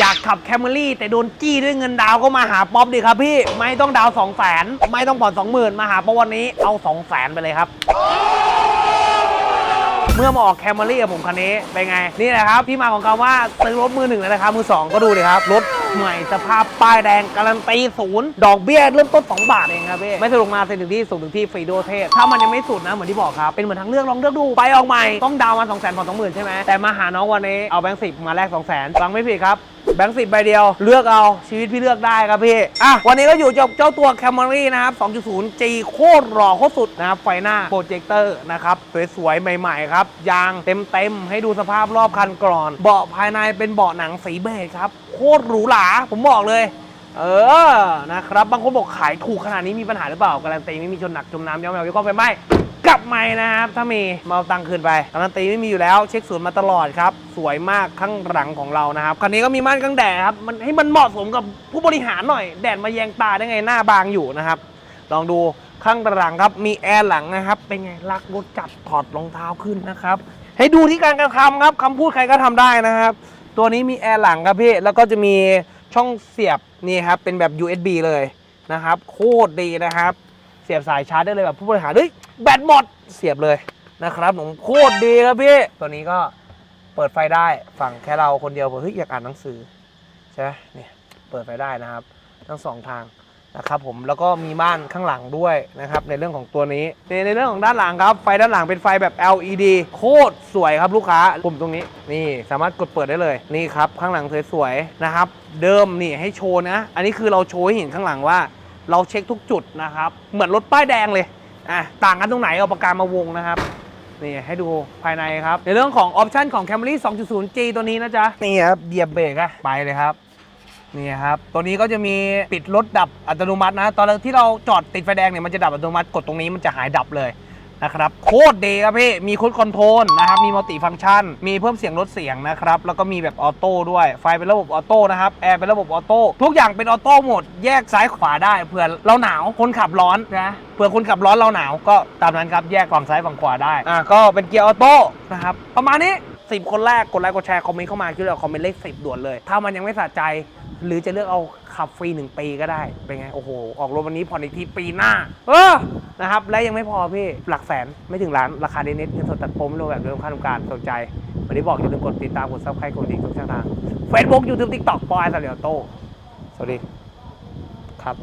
อยากขับแคมรี่แต่โดนจี้ด้วยเงินดาวก็มาหาป๊อปดิครับพี่ ไม่ต้องดาวสองแสนไม่ต้องผ่อน20,000มาหาป๊อปวันนี้เอาสองแสนไปเลยครับ เมื่อมาออกแคมรี่กับผมคันนี้เป็นไง นี่แหละครับ ที่มาของคำว่าซื้อรถมือหนึ่งเลยนะครับมือสองก็ดูเลยครับรถ ใหม่สภาพป้ายแดงการันตีศูนย์ดอกเบี้ยเริ่มต้น 2 บาทเองครับพี่ไม่สะดวกมาเซ็นถึงที่ส่งถึงที่ฟรีโดเทสถ้ามันยังไม่สุดนะเหมือนที่บอกครับ เป็นเหมือนทางเลือกลองเลือกดูไปออกใหม่ต้องดาวมา2 0 0 0 0 0ผ่อน20,000ใช่ไหมแต่มาหาน้องวันนี้เอาแบงค์สิบมาแลก2 0 0 0 0 0ฟังไม่ผิดครับแบงค์สิบใบเดียวเลือกเอาชีวิตพี่เลือกได้ครับพี่อะวันนี้ก็อยู่กับเจ้าตัว Camry นะครับ 2.0 G โคตรหล่อโคตรสุดนะครับไฟหน้าโปรเจคเตอร์นะครับสวยๆ ใหม่ๆ ครับ ยางเต็มๆ ให้ดูสภาพรอบคันก่อน เบาะภายในเป็นเบาะหนังสีเบจครับ โคตรหรูหราผมบอกเลย เออนะครับบางคนบอกขายถูกขนาดนี้มีปัญหาหรือเปล่าการันตีไม่มีชนหนักจมน้ำย้อมแมวยกก้องไปไหมกลับไม่นะครับถ้ามีมาเอาตังค์คืนไปการันตีไม่มีอยู่แล้ว เช็คศูนย์มาตลอดครับ สวยมากข้างหลังของเรานะครับคันนี้ก็มีม่านกันแดดครับมันให้มันเหมาะสมกับผู้บริหารหน่อย แดดมาแยงตาได้ไงหน้าบางอยู่นะครับ ลองดูข้างหลังครับมีแอร์หลังนะครับ เป็นไงรักรถจัดถอดรองเท้าขึ้นนะครับ ให้ดูที่การกระทำครับคำพูดใครก็ทำได้นะครับ ตัวนี้มีแอร์หลังครับพี่ แล้วก็จะมีช่องเสียบนี่ครับ เป็นแบบ USB เลยนะครับ โคตรดีนะครับ เสียบสายชาร์จได้เลยแบบผู้บริหารเฮ้ยแบตหมดเสียบเลยนะครับผมโคตรดีครับพี่ ตัวนี้ก็เปิดไฟได้ฝั่งแค่เราคนเดียวเฮ้ยอยากอ่านหนังสือใช่ไหมเนี่ยเปิดไฟได้นะครับ ทั้งสองทาง นะครับผมแล้วก็มีม่านข้างหลังด้วยนะครับในเรื่องของตัวนี้ในในเรื่องของด้านหลังครับ ไฟด้านหลังเป็นไฟแบบ LED โคตรสวยครับลูกค้าปุ่มตรงนี้นี่สามารถกดเปิดได้เลยนี่ครับข้างหลังสวยๆนะครับ เดิมนี่ให้โชว์นะ อันนี้คือเราโชว์ให้เห็นข้างหลังว่า เราเช็คทุกจุดนะครับเหมือนรถป้ายแดงเลยอะต่างกันตรงไหนเอาปากกามาวงนะครับนี่ให้ดูภายในครับ ในเรื่องของออปชันของ Camry 2.0G ตัวนี้นะจ๊ะนี่ครับเหยียบเบรกอะไปเลยครับ นี่ครับ ตัวนี้ก็จะมีปิดรถดับอัตโนมัตินะ ตอนที่เราจอดติดไฟแดงเนี่ยมันจะดับอัตโนมัติ กดตรงนี้มันจะหายดับเลยนะครับ โคตรดีครับพี่ มีคุดคอนโทรลนะครับ มีมัลติฟังก์ชัน มีเพิ่มเสียงลดเสียงนะครับ แล้วก็มีแบบออโต้ด้วย ไฟเป็นระบบออโต้นะครับ แอร์เป็นระบบออโต้ ทุกอย่างเป็นออโต้หมด แยกซ้ายขวาได้เผื่อเราหนาว คนขับร้อนนะ เผื่อคนขับร้อนเราหนาว ก็ตามนั้นครับ แยกฝั่งซ้ายฝั่งขวาได้ อะก็เป็นเกียร์ออโต้นะครับ ประมาณนี้ 10 คนแรกกดไลค์กดแชร์คอมเมนต์เข้ามาคิดว่าคอมเมนต์เลขสิบด่วนเลย ถ้ามันยังไม่สะใจ หรือจะเลือกเอาขับฟรี 1 ปีก็ได้ เป็นไง โอ้โห ออกรถวันนี้ผ่อนอีกทีปีหน้า เออนะครับ และยังไม่พอพี่ หลักแสนไม่ถึงล้าน ราคาเดนิสเงินสดตัดผมรวมแบบเดิมค่าทำการสนใจ วันนี้บอกอย่าลืมกดติดตามกดซับสไครต์กดดิ่งทุกช่องทาง Facebook YouTube TikTok ปอยสเลียวโตสวัสดีครับ